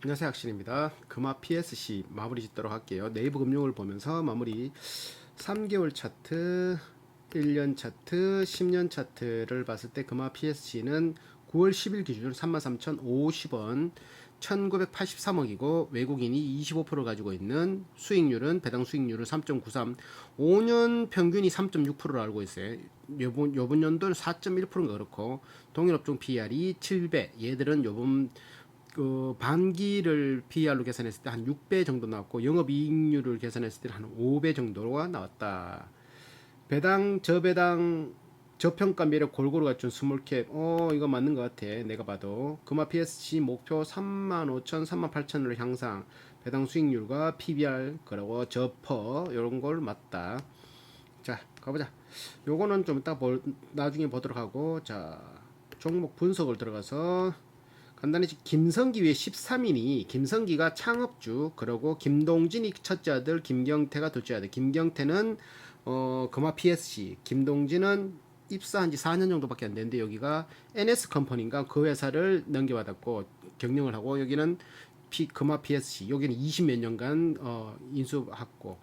안녕하세요 학신입니다. 금화 PSC 마무리 짓도록 할게요. 네이버 금융을 보면서 마무리 3개월 차트, 1년 차트, 10년 차트를 봤을 때 금화 PSC는 9월 10일 기준 33,050원 1983억이고 외국인이 25% 가지고 있는 수익률은 배당 수익률은 3.93 5년 평균이 3.6%로 알고 있어요. 요번 요번 연도는 4.1%인가 그렇고 동일업종 PR이 7배 얘들은 요번 그 반기를 PR로 계산했을 때 한 6배 정도 나왔고 영업이익률을 계산했을 때 한 5배 정도가 나왔다. 배당 저배당 저평가 매력 골고루 갖춘 스몰캡. 어 이거 맞는 것 같아 내가 봐도. 금화 PSG 목표 35,000 38,000을 향상. 배당 수익률과 PBR 그리고 저퍼 이런 걸 맞다. 자 가보자. 요거는 좀 이따 볼, 나중에 보도록 하고. 자 종목 분석을 들어가서 간단히 김성기 외 13인이 김성기가 창업주 그리고 김동진이 첫째 아들 김경태가 둘째 아들. 김경태는 어 금화 PSG 김동진은 입사한 지 4년 정도밖에 안 됐는데 여기가 NS 컴퍼니인가? 그 회사를 넘겨받았고 경영을 하고 여기는 P, 금화 PSG 여기는 20 몇 년간 어, 인수했고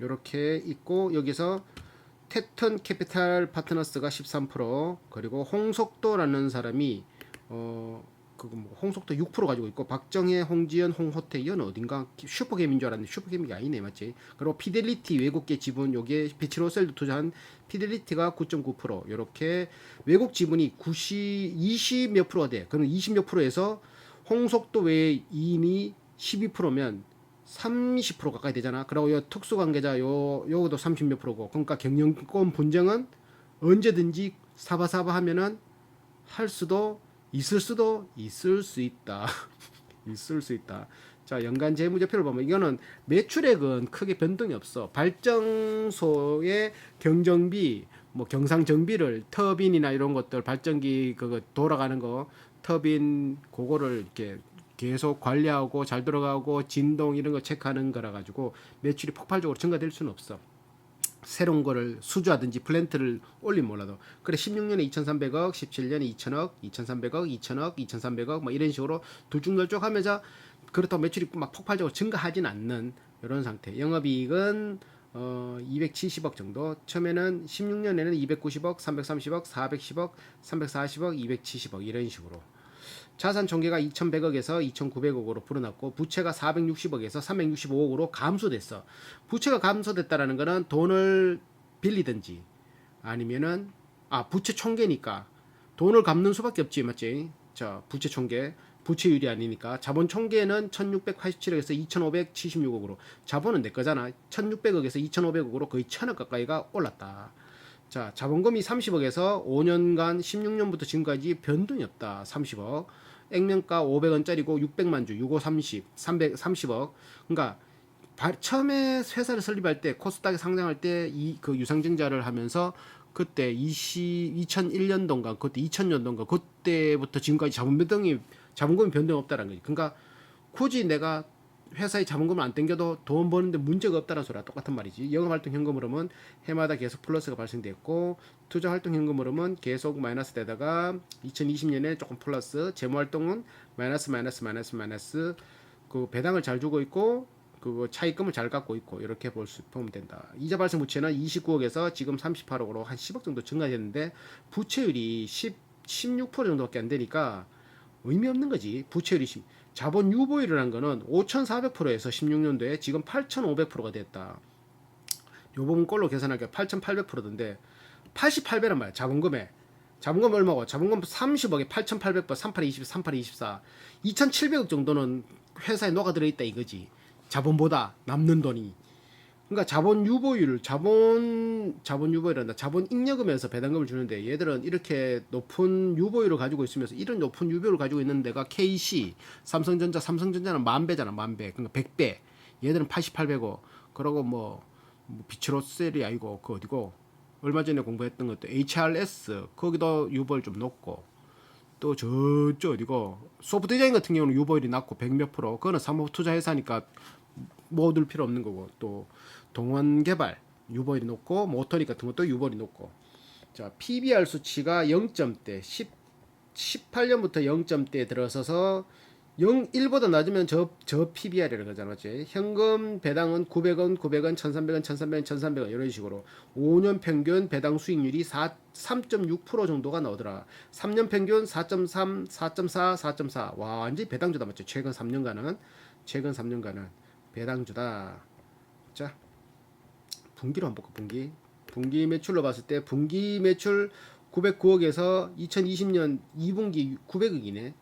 요렇게 있고 여기서 테턴 캐피탈 파트너스가 13% 그리고 홍석도라는 사람이 어 그거 뭐 홍석도 6% 가지고 있고 박정혜, 홍지연, 홍호태 이건 어딘가 슈퍼게임인 줄 알았는데 슈퍼게임이 아니네 맞지? 그리고 피델리티 외국계 지분 요게 베치로셀도 투자한 피델리티가 9.9% 이렇게 외국 지분이 90 20 몇 프로가 돼. 그럼 20 몇 프로에서 홍석도 외에 이인이 12%면 30% 가까이 되잖아. 그리고 요 특수 관계자 요 요것도 30 몇 프로고. 그러니까 경영권 분쟁은 언제든지 사바사바 하면은 할 수도 있을 수도 있을 수 있다. 있을 수 있다. 자, 연간 재무제표를 보면 이거는 매출액은 크게 변동이 없어. 발전소의 경정비, 뭐 경상 정비를 터빈이나 이런 것들 발전기 그거 돌아가는 거 터빈 그거를 이렇게 계속 관리하고 잘 들어가고 진동 이런 거 체크하는 거라 가지고 매출이 폭발적으로 증가될 수는 없어. 새로운 거를 수주하든지 플랜트를 올리면 몰라도 그래 16년에 2,300억, 17년에 2,000억, 2,300억, 2,000억, 2,300억 뭐 이런 식으로 둘쭉널쭉 하면서 그렇다고 매출이 막 폭발적으로 증가하진 않는 이런 상태. 영업이익은 어 270억 정도. 처음에는 16년에는 290억, 330억, 410억, 340억, 270억 이런 식으로. 자산 총계가 2,100억에서 2,900억으로 불어났고 부채가 460억에서 365억으로 감소됐어. 부채가 감소됐다라는 거는 돈을 빌리든지 아니면은 아 부채 총계니까 돈을 갚는 수밖에 없지 맞지? 자 부채 총계 부채율이 아니니까 자본 총계는 1687억에서 2576억으로 자본은 내 거잖아 1600억에서 2500억으로 거의 1000억 가까이가 올랐다 자 자본금이 30억에서 5년간 16년부터 지금까지 변동이 없다 30억 액면가 500원짜리고 600만 주 6530 330억 그러니까 바- 처음에 회사를 설립할 때 코스닥에 상장할 때 이 그 유상증자를 하면서 그때 20 2001년도인가 그때 2000년도인가 그때부터 지금까지 자본 변동이 자본금이 변동 없다라는 거지. 그러니까 굳이 내가 회사에 자본금을 안 땡겨도 돈 버는데 문제가 없다는 소리야. 똑같은 말이지. 영업활동 현금으로는 해마다 계속 플러스가 발생됐고 투자활동 현금으로는 계속 마이너스 되다가 2020년에 조금 플러스 재무활동은 마이너스 마이너스 마이너스 마이너스 그 배당을 잘 주고 있고 그 차입금을 잘 갖고 있고 이렇게 볼 수 보면 된다. 이자 발생 부채는 29억에서 지금 38억으로 한 10억 정도 증가했는데 부채율이 10 16% 정도밖에 안 되니까 의미 없는 거지. 부채율이 심- 자본 유보율이라는 거는 5,400%에서 16년도에 지금 8,500%가 됐다. 요번 걸로 계산하니까 8,800%던데 88배란 말이야. 자본금에. 자본금 얼마고? 자본금 30억에 8,800번 38에 20, 38에 24. 2,700억 정도는 회사에 녹아들어 있다 이거지. 자본보다 남는 돈이. 그러니까 자본 유보율, 자본 자본 유보율한다. 자본 잉여금에서 배당금을 주는데 얘들은 이렇게 높은 유보율을 가지고 있으면서 이런 높은 유보율을 가지고 있는 데가 KC, 삼성전자, 삼성전자는 만 배잖아, 만 배. 그러니까 100배. 얘들은 88배고. 그러고 뭐, 뭐 비츠로셀이 아니고 그 어디고 얼마 전에 공부했던 것도 HRS 거기도 유보율 좀 높고 또 저쪽 어디고 소프트 디자인 같은 경우는 유보율이 낮고 100몇 프로 그거는 사모펀 투자 회사니까 모둘 필요 없는 거고 또 동원 개발 유보율이 높고 모터리 같은 것도 유보율이 높고 자 PBR 수치가 0점대 10 18년부터 0점대에 들어서서 0 1보다 낮으면 저, 저 PBR이라고 하잖아. 맞지? 현금 배당은 900원, 900원, 1300원, 1300원, 1300원 이런 식으로 5년 평균 배당 수익률이 4, 3.6% 정도가 나오더라. 3년 평균 4.3, 4.4, 4.4. 와, 완전히 배당주다 맞죠? 최근 3년간은 최근 3년간은 배당주다. 자, 분기로 한번 볼까? 분기. 분기 매출로 봤을 때 분기 매출 909억에서 2020년 2분기 900억이네.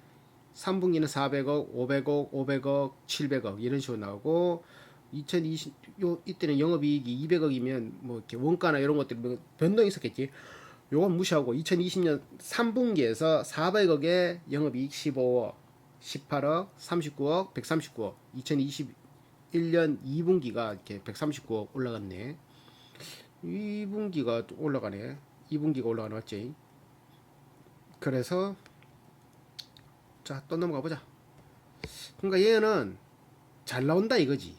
3분기는 400억, 500억, 500억, 700억 이런 식으로 나오고 2020 요 이때는 영업이익이 200억이면 뭐 이렇게 원가나 이런 것들이 뭐 변동이 있었겠지. 요건 무시하고 2020년 3분기에서 400억에 영업이익 15억, 18억, 39억, 139억. 2021년 2분기가 이렇게 139억 올라갔네. 2분기가 올라가네. 2분기가 올라가네 맞지? 그래서 자, 또 넘어가 보자. 그러니까 얘는 잘 나온다 이거지.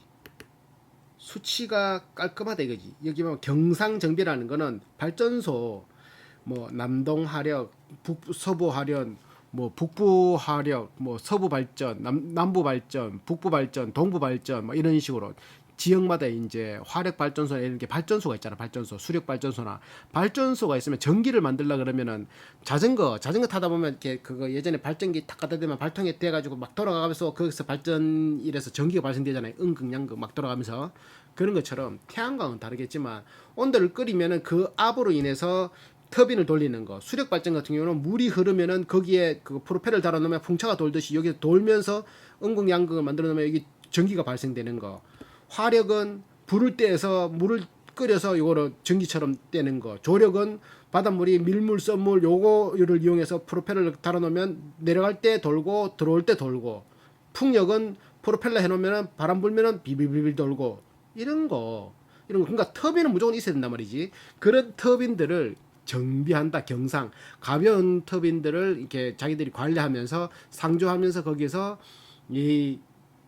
수치가 깔끔하다 이거지. 여기 보면 경상정비라는 거는 발전소 뭐 남동 하력, 북 서부 하련, 뭐 북부 하력, 뭐 서부 발전, 남, 남부 발전, 북부 발전, 동부 발전 뭐 이런 식으로 지역마다 이제 화력 발전소나 이런 게 발전소가 있잖아. 발전소, 수력 발전소나 발전소가 있으면 전기를 만들려 그러면은 자전거, 자전거 타다 보면 이렇게 그거 예전에 발전기 탁 갖다 대면 발통에 대 가지고 막 돌아가면서 거기서 발전일에서 전기가 발생되잖아요. 응극양극 막 돌아가면서 그런 것처럼 태양광은 다르겠지만 온도를 끓이면은 그 압으로 인해서 터빈을 돌리는 거. 수력 발전 같은 경우는 물이 흐르면은 거기에 그 프로펠을 달아 놓으면 풍차가 돌듯이 여기 돌면서 응극 양극을 만들어 놓으면 여기 전기가 발생되는 거. 화력은 불을 떼서 물을 끓여서 요거를 전기처럼 떼는 거. 조력은 바닷물이 밀물, 썸물 요거를 이용해서 프로펠을 달아 놓으면 내려갈 때 돌고 들어올 때 돌고. 풍력은 프로펠러 해 놓으면은 바람 불면은 비비비비 돌고 이런 거. 이런 거. 그러니까 터빈은 무조건 있어야 된단 말이지. 그런 터빈들을 정비한다 경상. 가벼운 터빈들을 이렇게 자기들이 관리하면서 상조하면서 거기서 이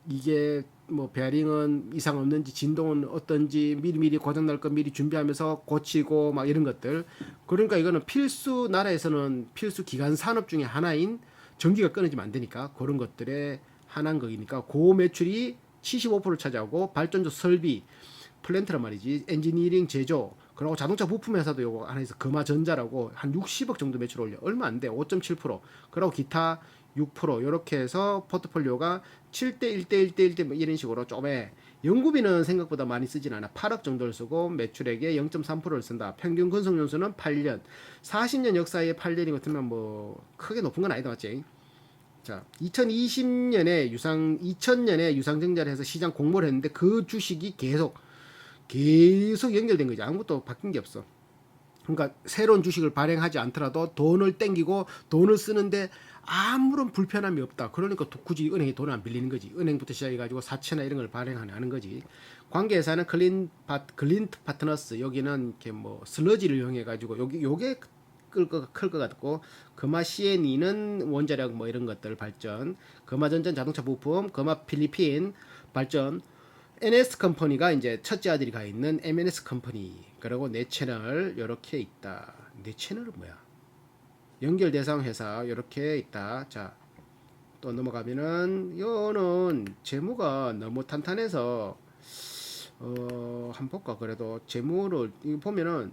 이게 뭐 베어링은 이상 없는지 진동은 어떤지 미리미리 고장 날 거 미리 준비하면서 고치고 막 이런 것들. 그러니까 이거는 필수 나라에서는 필수 기간 산업 중에 하나인 전기가 끊어지면 안 되니까 그런 것들의 하나인 거니까 고 매출이 75%를 차지하고 발전소 설비 플랜트란 말이지. 엔지니어링 제조 그리고 자동차 부품 회사도 요거 안에서 금화전자라고 한 60억 정도 매출 올려. 얼마 안 돼. 5.7% 그리고 기타 6% 이렇게 해서 포트폴리오가 7대 1대 1대 1대 뭐 이런 식으로 좀에 연구비는 생각보다 많이 쓰진 않아. 8억 정도를 쓰고 매출액의 0.3%를 쓴다. 평균 근속 연수는 8년. 40년 역사의 8년이 같으면 뭐 크게 높은 건 아니다 맞지? 자, 2020년에 유상 2000년에 유상증자를 해서 시장 공모를 했는데 그 주식이 계속 계속 연결된 거지. 아무것도 바뀐 게 없어. 그러니까 새로운 주식을 발행하지 않더라도 돈을 땡기고 돈을 쓰는데 아무런 불편함이 없다. 그러니까 도- 굳이 은행에 돈을 안 빌리는 거지. 은행부터 시작해가지고 사채나 이런 걸 발행하는 거지. 관계회사는 클린 파, 클린트 파트너스 여기는 이렇게 뭐 슬러지를 이용해가지고 여기 요게 클것 같고 금화 CNE는 원자력 뭐 이런 것들 발전, 금화 전전 자동차 부품, 금화 필리핀 발전, NS 컴퍼니가 이제 첫째 아들이 가 있는 MNS 컴퍼니 그리고 내 채널 이렇게 있다. 내 채널은 뭐야? 연결 대상 회사 이렇게 있다. 자. 또 넘어가면은 요는 재무가 너무 탄탄해서 어, 한번 볼까 그래도 재무를 보면은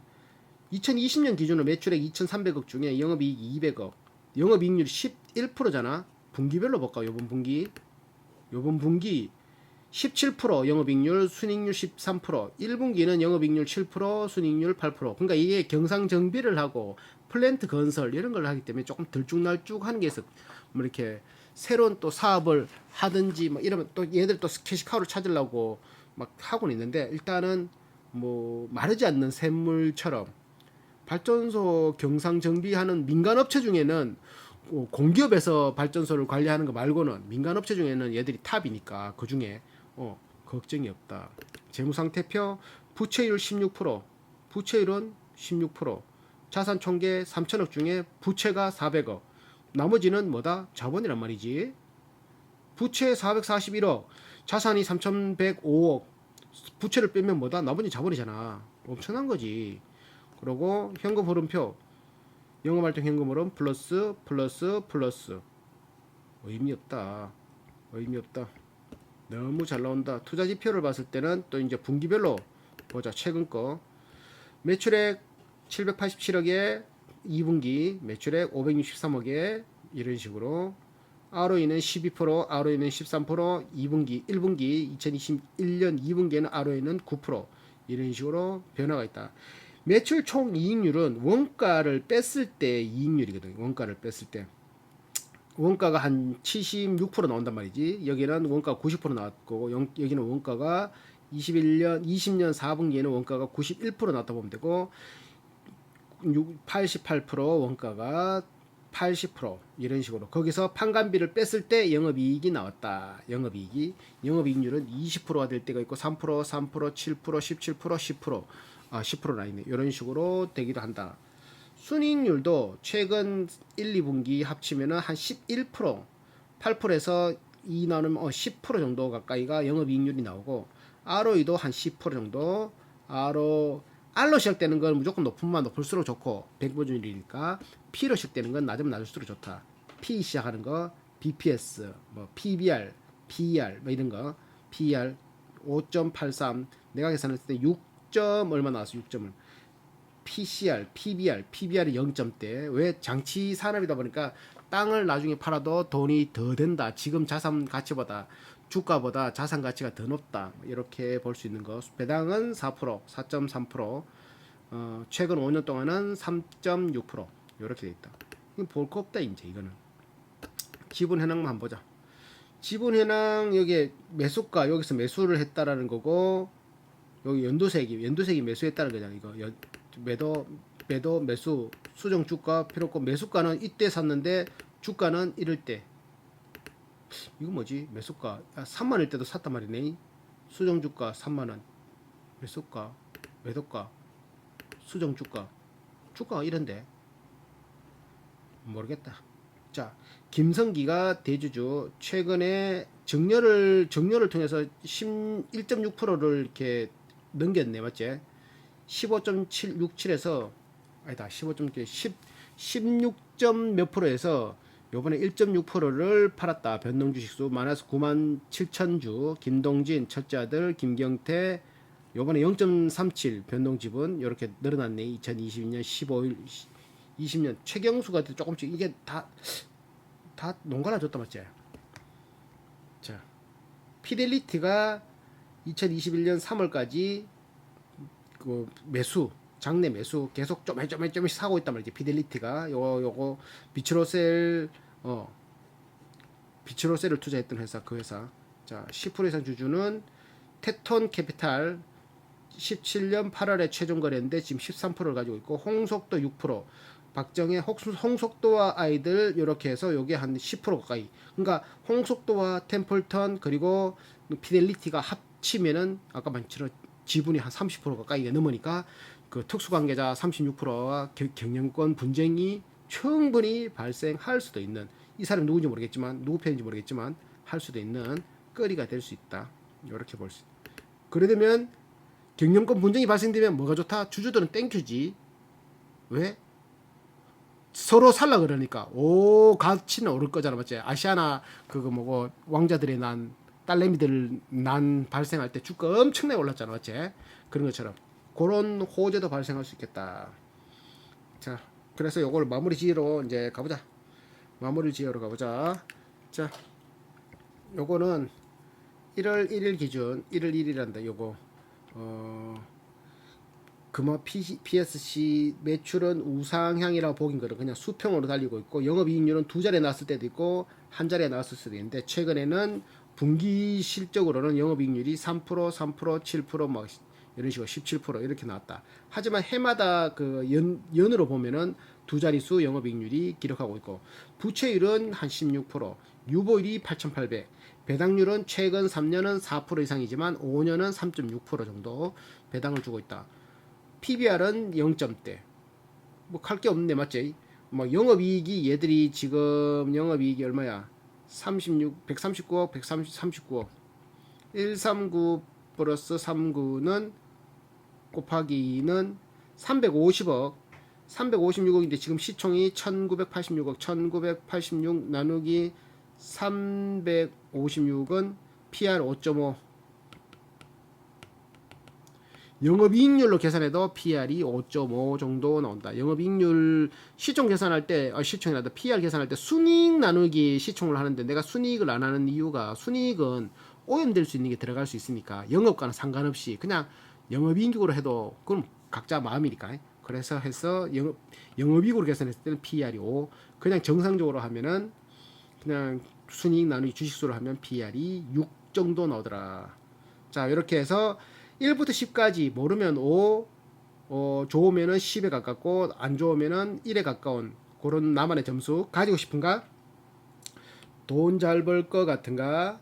2020년 기준으로 매출액 2,300억 중에 영업이익 200억, 영업이익률 11%잖아. 분기별로 볼까? 요번 분기, 요번 분기 17% 영업이익률, 순이익률 13%, 1분기는 영업이익률 7%, 순이익률 8%. 그러니까 이게 경상 정비를 하고 플랜트 건설 이런 걸 하기 때문에 조금 들쭉날쭉 하는 게 있어. 뭐 이렇게 새로운 또 사업을 하든지 뭐 이러면 또 얘들 또 캐시카우를 찾으려고 막 하고는 있는데 일단은 뭐 마르지 않는 샘물처럼 발전소 경상 정비하는 민간 업체 중에는 어, 공기업에서 발전소를 관리하는 거 말고는 민간 업체 중에는 얘들이 탑이니까 그 중에 어, 걱정이 없다. 재무상태표 부채율 16%, 부채율은 16%, 자산 총계 3천억 중에 부채가 400억, 나머지는 뭐다? 자본이란 말이지. 부채 441억, 자산이 3,105억, 부채를 빼면 뭐다? 나머지 자본이잖아. 엄청난 거지. 그리고 현금 흐름표 영업활동 현금 흐름 플러스 플러스 플러스 의미 없다. 의미 없다. 너무 잘 나온다. 투자 지표를 봤을 때는 또 이제 분기별로 보자. 최근 거 매출액 787억에 2분기 매출액 563억에 이런 식으로 ROE는 12%, ROE는 13%, 2분기, 1분기 2021년 2분기에는 ROE는 9% 이런 식으로 변화가 있다. 매출 총 이익률은 원가를 뺐을 때 이익률이거든요. 원가를 뺐을 때. 원가가 한 76% 나온단 말이지. 여기는 원가 90% 나왔고 영- 여기는 원가가 21년 20년 4분기에는 원가가 91% 나왔다 보면 되고 88% 원가가 80% 이런 식으로 거기서 판관비를 뺐을 때 영업이익이 나왔다. 영업이익이 영업이익률은 20%가 될 때가 있고 3%, 3%, 7%, 17%, 10%, 아 10%나 있네. 이런 식으로 되기도 한다. 순이익률도 최근 1, 2분기 합치면은 한 11%, 8%에서 2 나누면 어, 10% 정도 가까이가 영업이익률이 나오고 ROE도 한 10% 정도 RO R로 시작되는 건 무조건 높으면 높을수록 좋고 100보준율이니까 P로 시작되는 건 낮으면 낮을수록 좋다. P 시작하는 거 BPS, 뭐 PBR, PER 뭐 이런 거. PER 5.83 내가 계산했을 때 6점 얼마 나왔어? 6점을 PCR, PBR, PBR이 0점대. 왜 장치 산업이다 보니까 땅을 나중에 팔아도 돈이 더 된다. 지금 자산 가치보다 주가보다 자산 가치가 더 높다. 이렇게 볼 수 있는 거. 배당은 4%, 4.3%. 어, 최근 5년 동안은 3.6% 이렇게 돼 있다. 볼 거 없다 이제 이거는. 지분 현황만 한번 보자. 지분 현황 여기 매수가 여기서 매수를 했다라는 거고 여기 연도색이 연도색이 매수했다는 거잖아 이거 연, 매도 매도 매수 수정 주가 필요 없고 매수가는 이때 샀는데 주가는 이럴 때. 이거 뭐지? 매수가. 아, 3만일 때도 샀단 말이네. 수정 주가 3만 원. 매수가 매도가 수정 주가. 주가가 이런데. 모르겠다. 자 김성기가 대주주 최근에 정렬을 정렬을 통해서 1.6%를 이렇게 넘겼네. 맞지? 15.767에서 아니다 15.10 16점 몇 프로에서 요번에 1.6%를 팔았다. 변동 주식수 마이너스 9만 7천 주 김동진 첫째 아들 김경태 요번에 0.37 변동 지분 이렇게 늘어났네. 2022년 15일 20년 최경수가 조금씩 이게 다 다 농가나 줬다 맞지? 자 피델리티가 2021년 3월까지 그 매수 장내 매수 계속 좀씩 사고 있단 말이지. 피델리티가. 요거 요거 비츠로셀 어 비츠로셀을 투자했던 회사 그 회사. 자 10% 이상 주주는 테톤 캐피탈 17년 8월에 최종 거래했는데 지금 13%를 가지고 있고 홍속도 6% 박정혜 혹- 홍속도와 아이들 이렇게 해서 요게 한 10% 가까이. 그러니까 홍속도와 템플턴 그리고 피델리티가 합치면은 아까 말처럼 지분이 한 30% 가까이가 넘으니까 그 특수관계자 36%와 경영권 분쟁이 충분히 발생할 수도 있는 이 사람이 누군지 모르겠지만 누구 편인지 모르겠지만 할 수도 있는 거리가 될 수 있다. 이렇게 볼 수. 그래 되면 경영권 분쟁이 발생되면 뭐가 좋다? 주주들은 땡큐지. 왜? 서로 살라 그러니까 오 가치는 오를 거잖아 맞지? 아시아나 그거 뭐고 왕자들의 난 딸내미들 난 발생할 때 주가 엄청나게 올랐잖아 맞지? 그런 것처럼 그런 호재도 발생할 수 있겠다. 자, 그래서 요걸 마무리 지으러 이제 가보자. 마무리 지으러 가보자. 자, 요거는 1월 1일 기준 1월 1일한다. 요거 어 금화 PSC 매출은 우상향이라고 보긴 그래. 그냥 수평으로 달리고 있고 영업이익률은 두 자리에 나왔을 때도 있고 한 자리에 나왔을 수도 있는데 최근에는 분기 실적으로는 영업이익률이 3% 3% 7%막 이런 식으로 17% 이렇게 나왔다. 하지만 해마다 그 연, 연으로 보면은 두 자릿수 영업이익률이 기록하고 있고 부채율은 한 16%, 유보율이 8,800, 배당률은 최근 3년은 4% 이상이지만 5년은 3.6% 정도 배당을 주고 있다. PBR은 0점대. 뭐 할 게 없는데 맞지? 뭐 영업이익이 얘들이 지금 영업이익이 얼마야? 36, 139억, 139억. 139 플러스 39는 곱하기는 350억. 356억인데 지금 시총이 1986억, 1986 나누기 350 56은 PR 5.5 영업이익률로 계산해도 PR이 5.5 정도 나온다. 영업이익률 시총 계산할 때 아, 시총이라도 PR 계산할 때 순이익 나누기 시총을 하는데 내가 순이익을 안 하는 이유가 순이익은 오염될 수 있는 게 들어갈 수 있으니까 영업과는 상관없이 그냥 영업이익으로 해도 그럼 각자 마음이니까 그래서 해서 영업 영업이익으로 계산했을 때는 PR이 5 그냥 정상적으로 하면은 그냥 순이익 나누기 주식수로 하면 PR이 6 정도 나오더라. 자 이렇게 해서 1부터 10까지 모르면 5, 어, 좋으면은 10에 가깝고 안 좋으면은 1에 가까운 그런 나만의 점수 가지고 싶은가? 돈 잘벌거 같은가?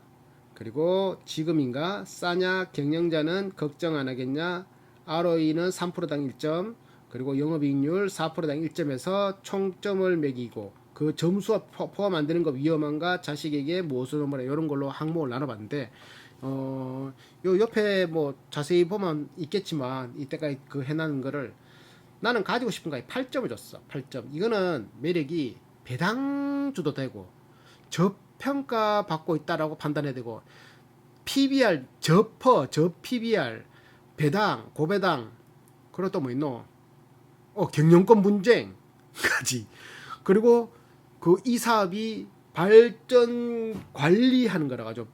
그리고 지금인가? 싸냐? 경영자는 걱정 안 하겠냐? ROE는 3%당 1점, 그리고 영업이익률 4%당 1점에서 총점을 매기고 그 점수와 포- 포함 안 되는 거 위험한가? 자식에게 무엇을 뭐라 이런 걸로 항목을 나눠봤는데 어, 요 옆에 뭐 자세히 보면 있겠지만 이때까지 그 해놓은 거를 나는 가지고 싶은 거에 8점을 줬어. 8점. 이거는 매력이 배당주도 되고 저평가 받고 있다라고 판단해야 되고 PBR 저퍼 저 PBR 배당 고배당 그리고 또 뭐 있노? 어 경영권 분쟁까지 그리고 그 이 사업이 발전 관리하는 거라 가지고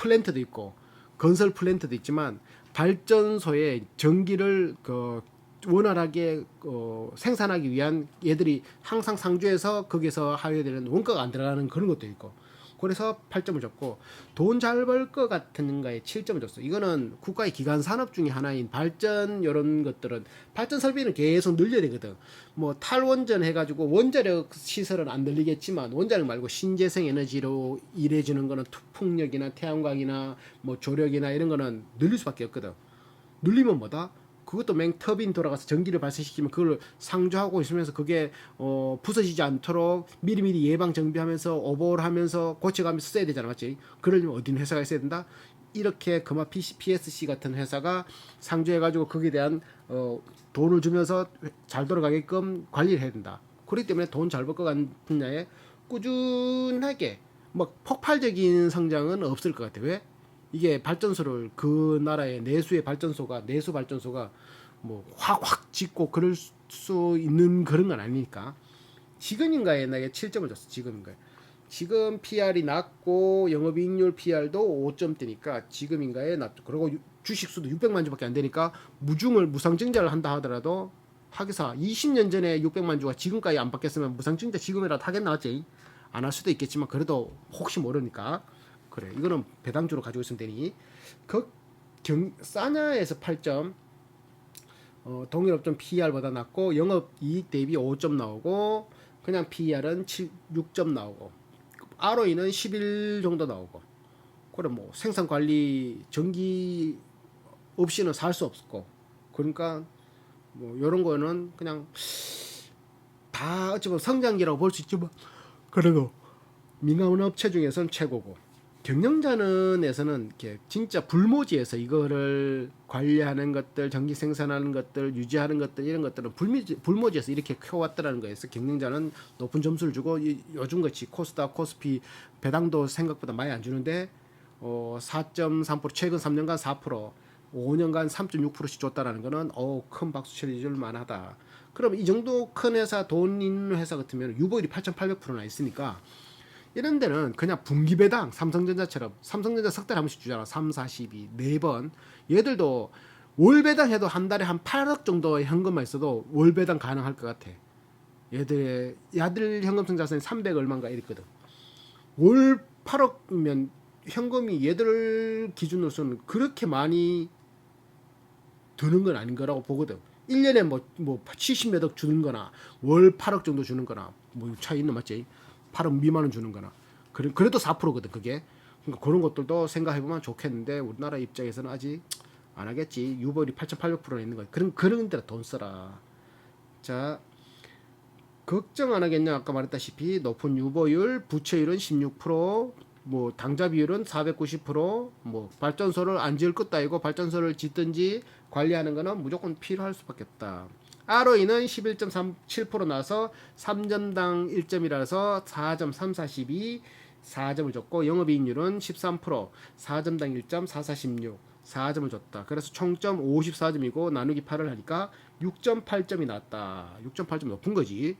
플랜트도 있고 건설 플랜트도 있지만 발전소에 전기를 그 원활하게 어, 생산하기 위한 얘들이 항상 상주해서 거기서 하게 되는 원가가 안 들어가는 그런 것도 있고 그래서 8점을 줬고 돈 잘 벌 것 같은 거에 7점을 줬어. 이거는 국가의 기간 산업 중에 하나인 발전 이런 것들은 발전 설비는 계속 늘려야 되거든. 뭐 탈원전 해가지고 원자력 시설은 안 늘리겠지만 원자력 말고 신재생 에너지로 일해주는 거는 투풍력이나 태양광이나 뭐 조력이나 이런 거는 늘릴 수밖에 없거든. 늘리면 뭐다? 그것도 맹 터빈 돌아가서 전기를 발생시키면 그걸 상주하고 있으면서 그게 어 부서지지 않도록 미리미리 예방 정비하면서 오버홀하면서 고쳐가면서 써야 되잖아 맞지? 그러려면 어딘 회사가 있어야 된다? 이렇게 PC, PSC 같은 회사가 상주해가지고 거기에 대한 어 돈을 주면서 잘 돌아가게끔 관리를 해야 된다. 그렇기 때문에 돈 잘 벌 것 같은 분야에 꾸준하게 뭐 폭발적인 성장은 없을 것 같아. 왜? 이게 발전소를 그 나라의 내수의 발전소가 내수 발전소가 뭐 확 확 짓고 그럴 수 있는 그런 건 아니니까. 지금인가에 나게 7점을 줬어 지금인가에. 지금 PR이 낮고 영업이익률 PR도 5점대니까 지금인가에 낮죠 그리고 유- 주식수도 600만 주밖에 안 되니까 무중을 무상증자를 한다 하더라도 하기사 20년 전에 600만 주가 지금까지 안 바뀌었으면 무상증자 지금이라도 하겠나 맞지? 안 할 수도 있겠지만 그래도 혹시 모르니까 그래. 이거는 배당주로 가지고 있으면 되니. 그경 싸냐에서 8점 어, 동일업종 PER보다 낮고 영업이익 대비 5점 나오고 그냥 PER은 7, 6점 나오고 ROE는 11 정도 나오고. 그래 뭐 생산 관리 전기 없이는 살 수 없고. 그러니까 뭐 이런 거는 그냥 다 어찌 보면 성장기라고 볼 수 있지만 그래도 민간 업체 중에서는 최고고 경영자는에서는 이렇게 진짜 불모지에서 이거를 관리하는 것들, 전기 생산하는 것들, 유지하는 것들 이런 것들은 불모지, 불모지에서 이렇게 켜왔다라는 거에서 경영자는 높은 점수를 주고 이, 요즘 같이 코스닥, 코스피 배당도 생각보다 많이 안 주는데 어, 4.3% 최근 3년간 4%, 5년간 3.6%씩 줬다라는 거는 어, 큰 박수 쳐줄 만하다. 그럼 이 정도 큰 회사 돈 있는 회사 같으면 유보율이 8,800%나 있으니까 이런 데는 그냥 분기 배당 삼성전자처럼 삼성전자 석 달에 한 번씩 주잖아. 3, 4, 12 네번. 얘들도 월 배당해도 한 달에 한 8억 정도의 현금만 있어도 월 배당 가능할 것 같아. 얘들의 야들 현금성 자산이 300 얼마인가 이랬거든. 월 8억이면 현금이 얘들 기준으로서는 그렇게 많이 드는 건 아닌 거라고 보거든. 1년에 뭐, 뭐 70몇억 주는 거나 월 8억 정도 주는 거나 뭐 차이 있는 맞지? 8억 미만은 주는 거나. 그래, 그래도 4%거든 그게. 그러니까 그런 것들도 생각해보면 좋겠는데 우리나라 입장에서는 아직 안 하겠지. 유보율이 8,800%나 있는 거야. 그런 그런 데다 돈 써라. 자 걱정 안 하겠냐? 아까 말했다시피 높은 유보율 부채율은 16%뭐 당좌 비율은 490%뭐 발전소를 안 지을 것도 아니고 발전소를 짓든지 관리하는 거는 무조건 필요할 수밖에 없다. ROE는 11.37% 나서 3점당 1점이라서 4.342 4점을 줬고 영업이익률은 13% 4점당 1.4416 4점을 줬다. 그래서 총점 54점이고 나누기 8을 하니까 6.8점이 나왔다. 6.8점 높은 거지.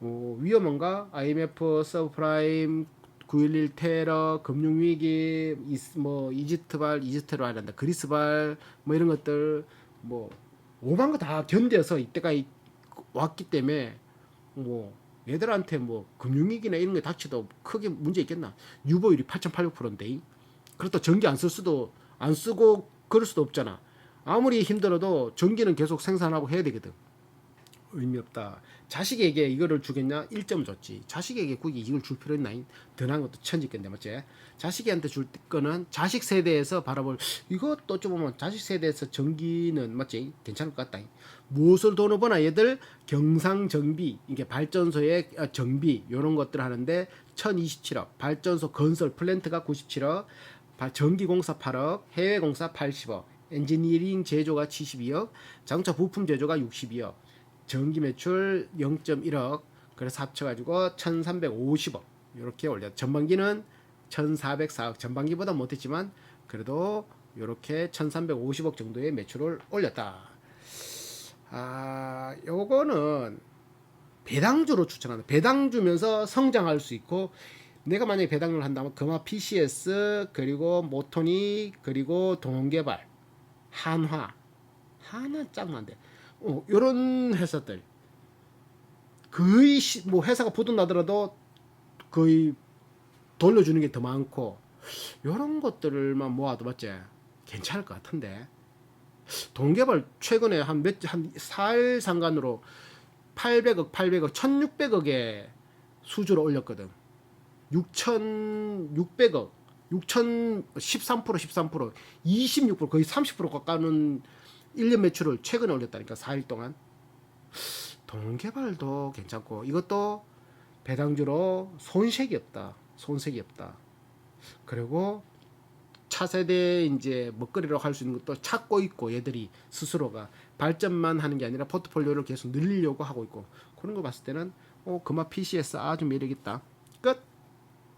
어, 위험한가? IMF, 서브프라임, 911 테러, 금융위기, 이스, 뭐 이집트발, 이집트로 한다. 그리스발, 뭐 이런 것들 뭐 오만 거 다 견뎌서 이때까지 왔기 때문에 뭐 얘들한테 뭐 금융위기나 이런 게 닥쳐도 크게 문제 있겠나? 유보율이 8.86%인데 그렇다 전기 안 쓸 수도 안 쓰고 그럴 수도 없잖아. 아무리 힘들어도 전기는 계속 생산하고 해야 되거든. 의미 없다. 자식에게 이거를 주겠냐? 1점 줬지. 자식에게 굳이 이걸 줄 필요 있나? 더 나은 것도 천지건데 맞지? 자식한테 줄 거는 자식 세대에서 바라볼 이것도 좀 보면 자식 세대에서 전기는 맞지? 괜찮을 것 같다. 무엇을 돈을 버나 얘들 경상 정비 이게 발전소의 어, 정비 이런 것들 하는데 1027억 발전소 건설 플랜트가 97억 바- 전기공사 8억 해외공사 80억 엔지니어링 제조가 72억 자동차 부품 제조가 62억 전기 매출 0.1억 그래서 합쳐가지고 1350억. 이렇게 올렸 전반기는 1404억. 전반기보다 못했지만 그래도 이렇게 1350억 정도의 매출을 올렸다. 아 요거는 배당주로 추천한다. 배당 주면서 성장할 수 있고 내가 만약에 배당을 한다면 금화 PCS 그리고 모토니 그리고 동원개발 한화. 한화 짱난데 어, 요런 회사들. 거의 시, 뭐 회사가 부도나더라도 거의 돌려주는 게 더 많고 요런 것들만 모아도 맞지? 괜찮을 것 같은데. 동개발 최근에 한 몇한 4일 상간으로 800억 800억 1600억의 수주로 올렸거든. 6600억 6천 13% 13% 26% 거의 30% 가까운 1년 매출을 최근에 올렸다니까 4일 동안. 동개발도 괜찮고 이것도 배당주로 손색이 없다 손색이 없다. 그리고 차세대 이제 먹거리로 할 수 있는 것도 찾고 있고 얘들이 스스로가 발전만 하는 게 아니라 포트폴리오를 계속 늘리려고 하고 있고 그런 거 봤을 때는 어 그마 PCS 아주 매력 있다